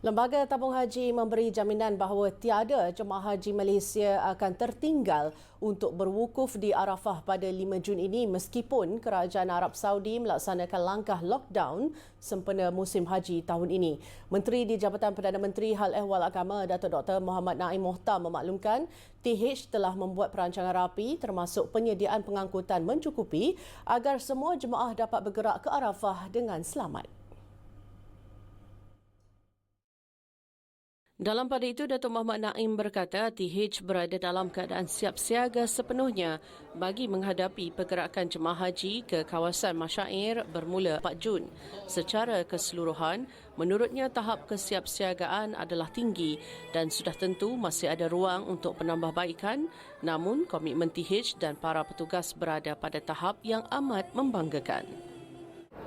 Lembaga Tabung Haji memberi jaminan bahawa tiada jemaah haji Malaysia akan tertinggal untuk berwukuf di Arafah pada 5 Jun ini meskipun kerajaan Arab Saudi melaksanakan langkah lockdown sempena musim haji tahun ini. Menteri di Jabatan Perdana Menteri Hal Ehwal Agama Datuk Dr. Muhammad Naim Mohtar memaklumkan TH telah membuat perancangan rapi termasuk penyediaan pengangkutan mencukupi agar semua jemaah dapat bergerak ke Arafah dengan selamat. Dalam pada itu, Datuk Muhammad Naim berkata TH berada dalam keadaan siap siaga sepenuhnya bagi menghadapi pergerakan jemaah haji ke kawasan Masyair bermula 4 Jun. Secara keseluruhan, menurutnya tahap kesiapsiagaan adalah tinggi dan sudah tentu masih ada ruang untuk penambahbaikan namun komitmen TH dan para petugas berada pada tahap yang amat membanggakan.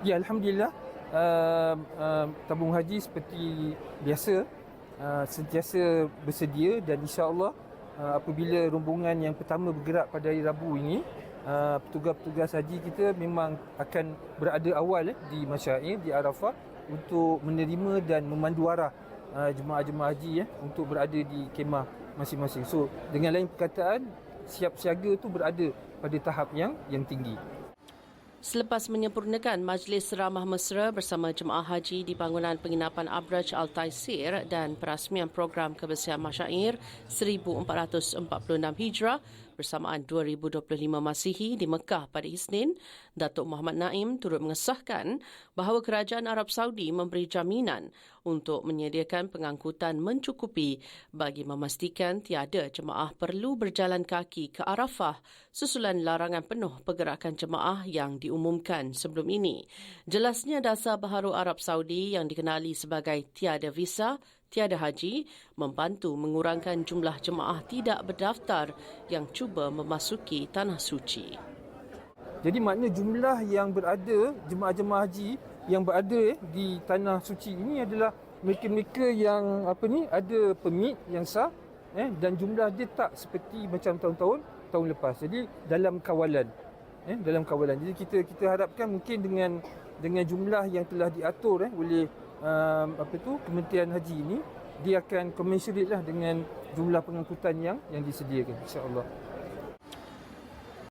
Ya, Alhamdulillah. Uh, uh, tabung haji seperti biasa uh, sentiasa bersedia dan insya-Allah uh, apabila rombongan yang pertama bergerak pada hari Rabu ini uh, petugas-petugas haji kita memang akan berada awal eh, di Masyair di Arafah untuk menerima dan memandu arah uh, jemaah-jemaah haji eh, untuk berada di kemah masing-masing. So dengan lain perkataan siap siaga itu berada pada tahap yang yang tinggi. Selepas menyempurnakan Majlis Ramah Mesra bersama jemaah haji di bangunan penginapan Abraj Al-Taisir dan perasmian program kebersihan masyair 1446 Hijrah, bersamaan 2025 Masihi di Mekah pada Isnin, Datuk Muhammad Naim turut mengesahkan bahawa kerajaan Arab Saudi memberi jaminan untuk menyediakan pengangkutan mencukupi bagi memastikan tiada jemaah perlu berjalan kaki ke Arafah susulan larangan penuh pergerakan jemaah yang diumumkan sebelum ini. Jelasnya dasar baharu Arab Saudi yang dikenali sebagai tiada visa tiada haji membantu mengurangkan jumlah jemaah tidak berdaftar yang cuba memasuki tanah suci. Jadi makna jumlah yang berada jemaah-jemaah haji yang berada di tanah suci ini adalah mereka-mereka yang apa ni ada permit yang sah eh dan jumlah dia tak seperti macam tahun-tahun tahun lepas. Jadi dalam kawalan eh dalam kawalan. Jadi kita kita harapkan mungkin dengan dengan jumlah yang telah diatur eh oleh um, apa tu Kementerian Haji ini dia akan commensurate lah dengan jumlah pengangkutan yang yang disediakan insyaallah